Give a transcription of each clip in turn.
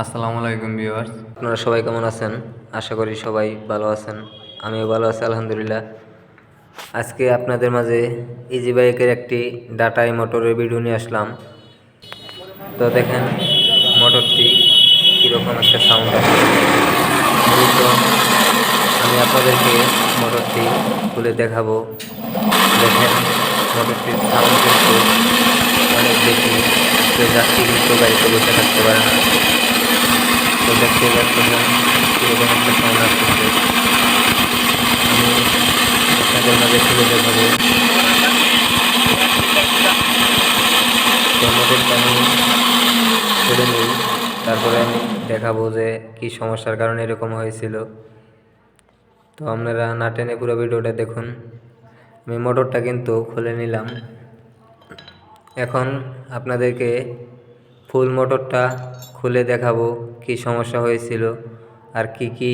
আসসালামু আলাইকুম ভিউয়ার্স। আপনারা সবাই কেমন আছেন? আশা করি সবাই ভালো আছেন। আমিও ভালো আছি, আলহামদুলিল্লাহ। আজকে আপনাদের মাঝে ইজি বাইকের একটি ডাটাই মোটরের ভিডিও নিয়ে আসলাম। তো দেখেন মোটরটি কীরকম একটা সাউন্ড আছে। আমি আপনাদেরকে মোটরটি খুলে দেখাবো। দেখেন মোটরটির সাউন্ড কিন্তু অনেক বেশি। যাত্রী কিন্তু গাড়িতে বসে থাকতে পারে না। তো দেখতে কীরকম একটা সাউন্ড আসতেছে। আমি আপনাদের মাঝে খুলে দেখাবো আমি নিই। তারপরে আমি দেখাবো যে কি সমস্যার কারণে এরকম হয়েছিল। তো আপনারা না টেনে পুরো ভিডিওটা দেখুন। আমি মোটরটা কিন্তু খুলে নিলাম। এখন আপনাদেরকে ফুল মোটরটা খুলে দেখাবো কি সমস্যা হয়েছিল আর কি কি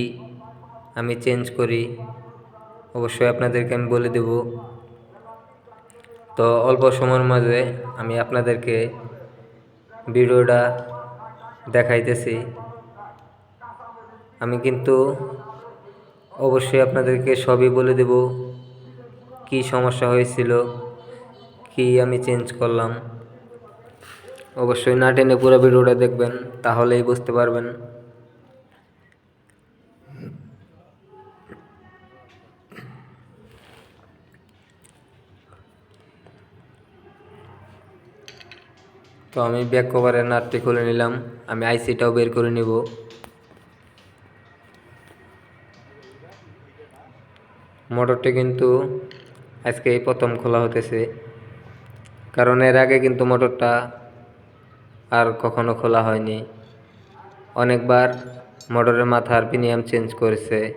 আমি চেঞ্জ করি। অবশ্যই আপনাদেরকে আমি বলে দেব। তো অল্প সময়ের মাঝে আমি আপনাদেরকে ভিডিওটা দেখাইতেছি। আমি কিন্তু অবশ্যই আপনাদেরকে সবই বলে দেব কি সমস্যা হয়েছিল, কি আমি চেঞ্জ করলাম। অবশ্যই না টেনে পুরো ভিডিওটা দেখবেন, তাহলেই বুঝতে পারবেন। তো আমি ব্যাক কভারের নাটটি খুলে নিলাম, আমি আইসিটাও বের করে নিব। মোটরটি কিন্তু আজকে প্রথম খোলা হতেছে, কারণ এর আগে কিন্তু মোটরটা আর কখনো খোলা হয়নি। অনেকবার মোটরের মাথার পিনিয়াম চেঞ্জ করেছে।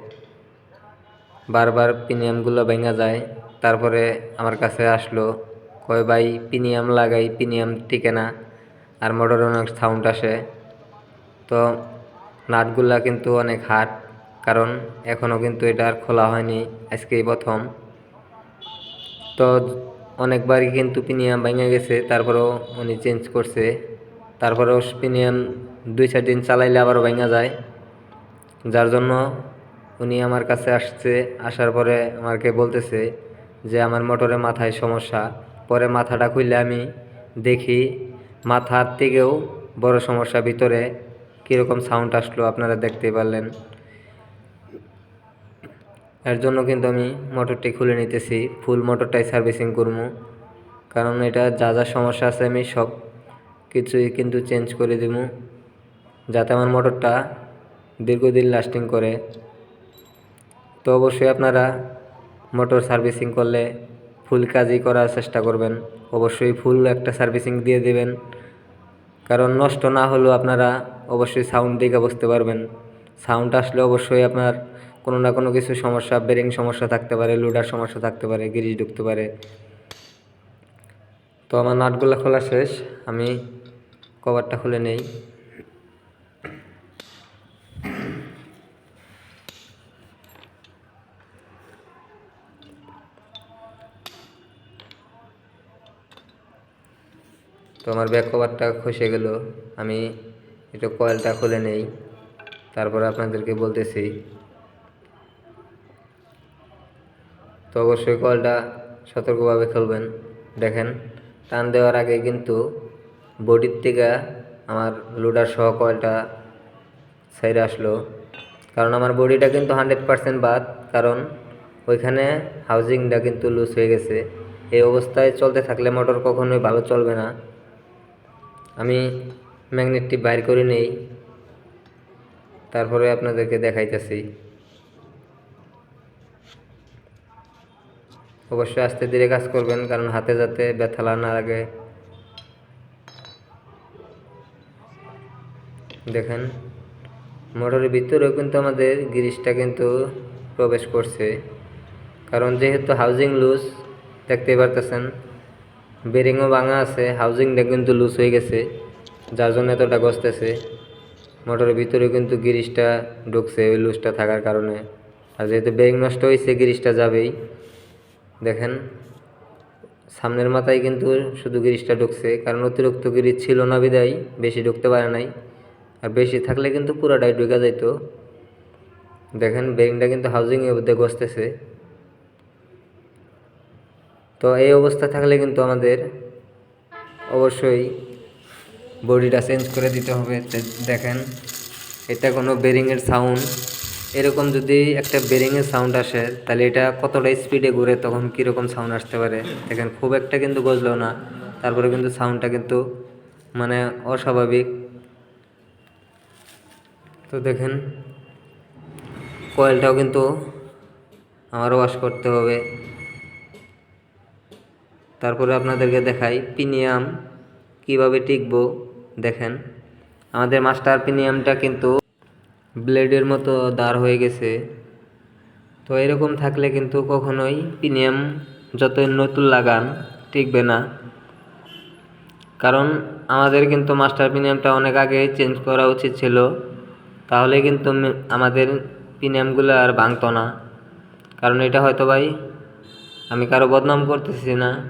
বারবার পিনিয়ামগুলো ভেঙে যায়। তারপরে আমার কাছে আসলো কয় ভাই পিনিয়াম লাগাই পিনিয়াম টিকে না। আর মোটরে অনেক সাউন্ড আসে। তো নাটগুলা কিন্তু অনেক হার্ড কারণ এখনও কিন্তু এটা আর খোলা হয়নি আজকেই প্রথম। তো অনেকবারই কিন্তু পিনিয়াম ভেঙে গেছে, তারপরেও উনি চেঞ্জ করছে। তারপরেও পিনিয়াম দুই, চার দিন চালাইলে আবারও ভেঙে যায়। যার জন্য উনি আমার কাছে আসছে, আসার পরে আমাকে বলতেছে যে আমার মোটরে মাথায় সমস্যা। পরে মাথাটা খুললে আমি দেখি মাথার থেকেও বড় সমস্যা, ভিতরে কীরকম সাউন্ড আসলো আপনারা দেখতে পারলেন। এর জন্য কিন্তু আমি মোটরটি খুলে নিতেছি ফুল মোটরটাই সার্ভিসিং করব। কারণ এটা যা যা সমস্যা আছে আমি সব কিছুই কিন্তু চেঞ্জ করে দিব যাতে আমার মোটরটা দীর্ঘদিন লাস্টিং করে। তো অবশ্যই আপনারা মোটর সার্ভিসিং করলে ফুল কাজই করার চেষ্টা করবেন। অবশ্যই ফুল একটা সার্ভিসিং দিয়ে দেবেন। কারণ নষ্ট না হলেও আপনারা অবশ্যই সাউন্ড দিকে বুঝতে পারবেন। সাউন্ড আসলে অবশ্যই আপনার কোনো না কোনো কিছু সমস্যা বেরিং সমস্যা থাকতে পারে লোডার সমস্যা থাকতে পারে গিরিজ ঢুকতে পারে। তো আমার নাটগুলো খোলা শেষ, আমি কভারটা খুলে নেই। তো আমার ব্যাক কভারটা খসে গেল, আমি একটু কয়েলটা খুলে নেই। তারপরে আপনাদেরকে বলতেছি। তো অবশ্যই কয়েলটা সতর্কভাবে খুলবেন, দেখেন। টান দেওয়ার আগে কিন্তু বডির থেকে আমার লোডার সহ কয়েলটা সাইডে আসলো। কারণ আমার বডিটা কিন্তু হান্ড্রেড পারসেন্ট বাদ, কারণ ওইখানে হাউজিংটা কিন্তু লুজ হয়ে গেছে। এই অবস্থায় চলতে থাকলে মোটর কখনোই ভালো চলবে না। আমি ম্যাগনেটটি বাইর করে নেই, তারপরে আপনাদেরকে দেখাইতেছি। অবশ্যই আস্তে ধীরে কাজ করবেন, কারণ হাতে যাতে ব্যথা না লাগে। দেখেন, মোটরের ভিতরেও কিন্তু আমাদের গ্রিসটা কিন্তু প্রবেশ করছে। কারণ যেহেতু হাউজিং লুজ, দেখতেই পারতেছেন, বেরিংও ভাঙা আছে, হাউজিংটা কিন্তু লুজ হয়ে গেছে, যার জন্য এতটা গসতেছে। মোটরের ভিতরে কিন্তু গিরিসটা ঢুকছে ওই লুজটা থাকার কারণে। আর যেহেতু বেরিং নষ্ট হয়েছে, গিরিসটা যাবেই। দেখেন, সামনের মাথায় কিন্তু শুধু গিরিসটা ঢুকছে, কারণ অতিরিক্ত গিরিজ ছিল না বিদায়, বেশি ঢুকতে পারে নাই। আর বেশি থাকলে কিন্তু পুরোটাই ঢুকে যাইতো। দেখেন বেরিংটা কিন্তু হাউজিংয়ের মধ্যে গসতেছে তো এই অবস্থা থাকলে কিন্তু আমাদের অবশ্যই বডিটা চেঞ্জ করে দিতে হবে। দেখেন, এটা কোনো বেরিংয়ের সাউন্ড এরকম যদি একটা বেরিংয়ের সাউন্ড আসে, তাহলে এটা কতটা স্পিডে ঘুরে তখন কীরকম সাউন্ড আসতে পারে? দেখেন, খুব একটা কিন্তু গজলো না। তারপরে কিন্তু সাউন্ডটা কিন্তু মানে অস্বাভাবিক। তো দেখেন কয়েলটাও কিন্তু আমার ওয়াশ করতে হবে। তারপরে আপনাদেরকে দেখাই প্রিমিয়াম কীভাবে টিকবো। দেখেন, আমাদের মাস্টার প্রিমিয়ামটা কিন্তু ব্লেডের মতো দাঁড় হয়ে গেছে। তো এরকম থাকলে কিন্তু কখনোই প্রিমিয়াম যতই নতুন লাগান, টিকবে না। কারণ আমাদের কিন্তু মাস্টার প্রিমিয়ামটা অনেক আগে চেঞ্জ করা উচিত ছিল। তাহলে কিন্তু আমাদের প্রিমিয়ামগুলো আর ভাঙতো না। কারণ এটা হয়তো ভাই আমি কারও বদনাম করতেছি না।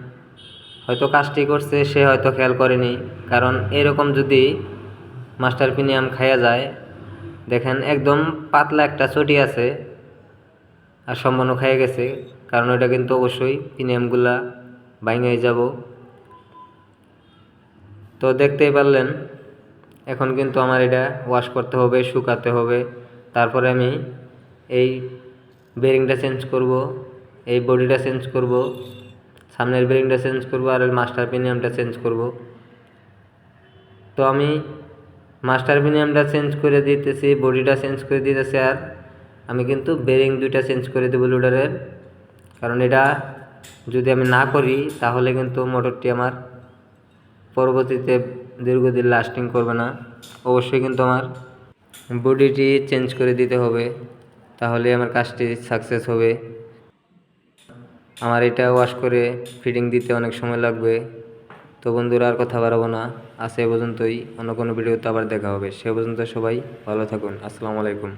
হয়তো কাজটি করছে, সে হয়তো খেয়াল করেনি। কারণ এরকম যদি মাস্টার প্রিমিয়াম খাইয়া যায় দেখেন, একদম পাতলা একটা চটি আছে। আর সম্পূর্ণ খাইয়ে গেছে, কারণ ওটা কিন্তু অবশ্যই প্রিমিয়ামগুলা ভাঙে যাব। তো দেখতেই পারলেন, এখন কিন্তু আমার এটা ওয়াশ করতে হবে, শুকাতে হবে। তারপরে আমি এই বেরিংটা চেঞ্জ করব, এই বডিটা চেঞ্জ করব, সামনের বেরিংটা চেঞ্জ করব, আর মাস্টার প্রিমিয়ামটা চেঞ্জ করব। তো আমি মাস্টার প্রিমিয়ামটা চেঞ্জ করে দিতেছি, বডিটা চেঞ্জ করে দিতেছি আর আমি কিন্তু বেরিং দুইটা চেঞ্জ করে দেবো লোডারের। কারণ এটা যদি আমি না করি, তাহলে কিন্তু মোটরটি আমার পরবর্তীতে দীর্ঘদিন লাস্টিং করবে না। অবশ্যই কিন্তু আমার বডিটি চেঞ্জ করে দিতে হবে, তাহলে আমার কাজটি সাকসেস হবে। আমার এটা ওয়াশ করে ফিটিং দিতে অনেক সময় লাগবে। তো বন্ধুরা আর কথা বাড়াবো না। আজ এ পর্যন্তই। অন্য কোনো ভিডিওতে আবার দেখা হবে। সে পর্যন্ত সবাই ভালো থাকুন। আসসালামু আলাইকুম।